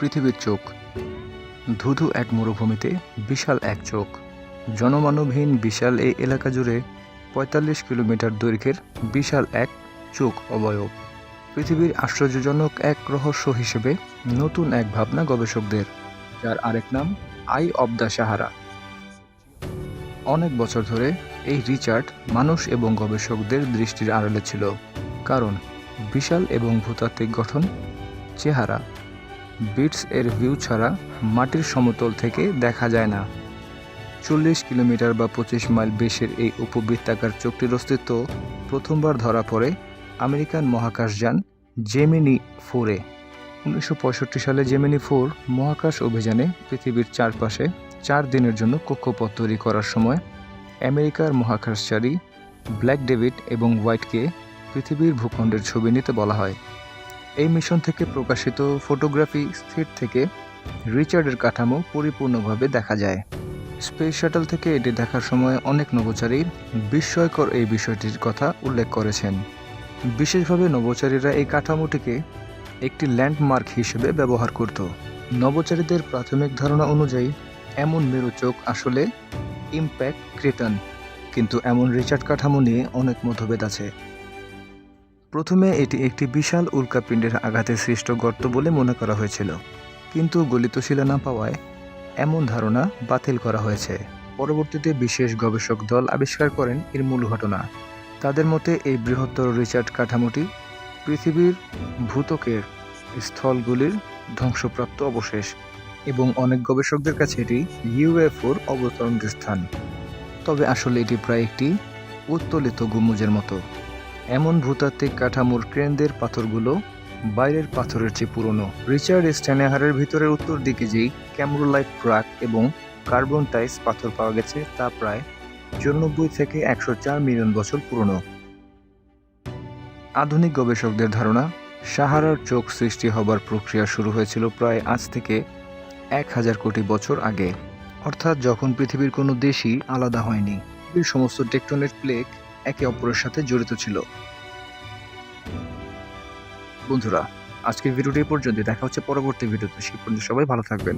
পৃথিবীর চোখ। ধুধু এক মরুভূমিতে বিশাল এক চোখ। জনমানবহীন বিশাল এই এলাকা জুড়ে পঁয়তাল্লিশ কিলোমিটার দৈর্ঘ্যের বিশাল এক চোখ অবয়ব। পৃথিবীর আশ্চর্যজনক এক রহস্য হিসেবে নতুন এক ভাবনা গবেষকদের, যার আরেক নাম আই অব দ্য সাহারা। অনেক বছর ধরে এই রিচার্ড মানুষ এবং গবেষকদের দৃষ্টির আড়ালে ছিল, কারণ বিশাল এবং ভূতাত্ত্বিক গঠন চেহারা। বিটস এর ভিউ ছাড়া মাটির সমতল থেকে দেখা যায় না। চল্লিশ কিলোমিটার বা পঁচিশ মাইল বেশের এই উপবৃত্তাকার চোখটির অস্তিত্ব প্রথমবার ধরা পড়ে আমেরিকান মহাকাশযান জেমিনি ফোরে। উনিশশো পঁয়ষট্টি সালে জেমিনি ফোর মহাকাশ অভিযানে পৃথিবীর চারপাশে চার দিনের জন্য কক্ষপথ তৈরি করার সময় আমেরিকার মহাকাশচারী ব্ল্যাক ডেভিড এবং হোয়াইটকে পৃথিবীর ভূখণ্ডের ছবি নিতে বলা হয়। এই মিশন থেকে প্রকাশিত ফটোগ্রাফি স্থির থেকে রিচার্ডের কাঠামো পরিপূর্ণভাবে দেখা যায়। স্পেস শাটল থেকে এটি দেখার সময় অনেক নভোচারী বিস্ময়কর এই বিষয়টির কথা উল্লেখ করেছেন। বিশেষভাবে নভোচারীরা এই কাঠামোটিকে একটি ল্যান্ডমার্ক হিসেবে ব্যবহার করত। নভোচারীদের প্রাথমিক ধারণা অনুযায়ী, এমন মেরু চোখ আসলে ইম্প্যাক্ট ক্রেটন, কিন্তু এমন রিচার্ড কাঠামো নিয়ে অনেক মতভেদ আছে। প্রথমে এটি একটি বিশাল উল্কাপিণ্ডের আঘাতে সৃষ্ট গর্ত বলে মনে করা হয়েছিল। কিন্তু গলিত শিলা না পাওয়ায় এমন ধারণা বাতিল করা হয়েছে। পরবর্তীতে বিশেষ গবেষক দল আবিষ্কার করেন এর মূল ঘটনা। তাদের মতে এই বৃহত্তর রিচার্ড কাঠামোটি পৃথিবীর ভূতকের স্থলগুলির ধ্বংসপ্রাপ্ত অবশেষ এবং অনেক গবেষকদের কাছে এটি ইউএফওর অবতরণ স্থান। তবে আসলে এটি প্রায় একটি উত্তোলিত গুম্বুজের মতো। এমন ভূতাত্ত্বিক কাঠামোর কেন্দ্রের পাথরগুলো বাইরের পাথরের চেয়ে পুরনো। রিচার্ড স্ট্যানেহারের ভিতরের উত্তর দিকে যেই ক্যামরোলাইট ট্রাক এবং কার্বন টাইস পাথর পাওয়া গেছে, তা প্রায় চুরানব্বই থেকে একশো চার মিলিয়ন বছর পুরনো। আধুনিক গবেষকদের ধারণা, সাহারার চোখ সৃষ্টি হবার প্রক্রিয়া শুরু হয়েছিল প্রায় আজ থেকে এক হাজার কোটি বছর আগে। অর্থাৎ যখন পৃথিবীর কোনো দেশই আলাদা হয়নি। সমস্ত টেকটনিক প্লেক একে অপরের সাথে জড়িত ছিল। বন্ধুরা, আজকের ভিডিওটি পর্যন্ত দেখা হচ্ছে পরবর্তী ভিডিওতে। সেই পর্যন্ত সবাই ভালো থাকবেন।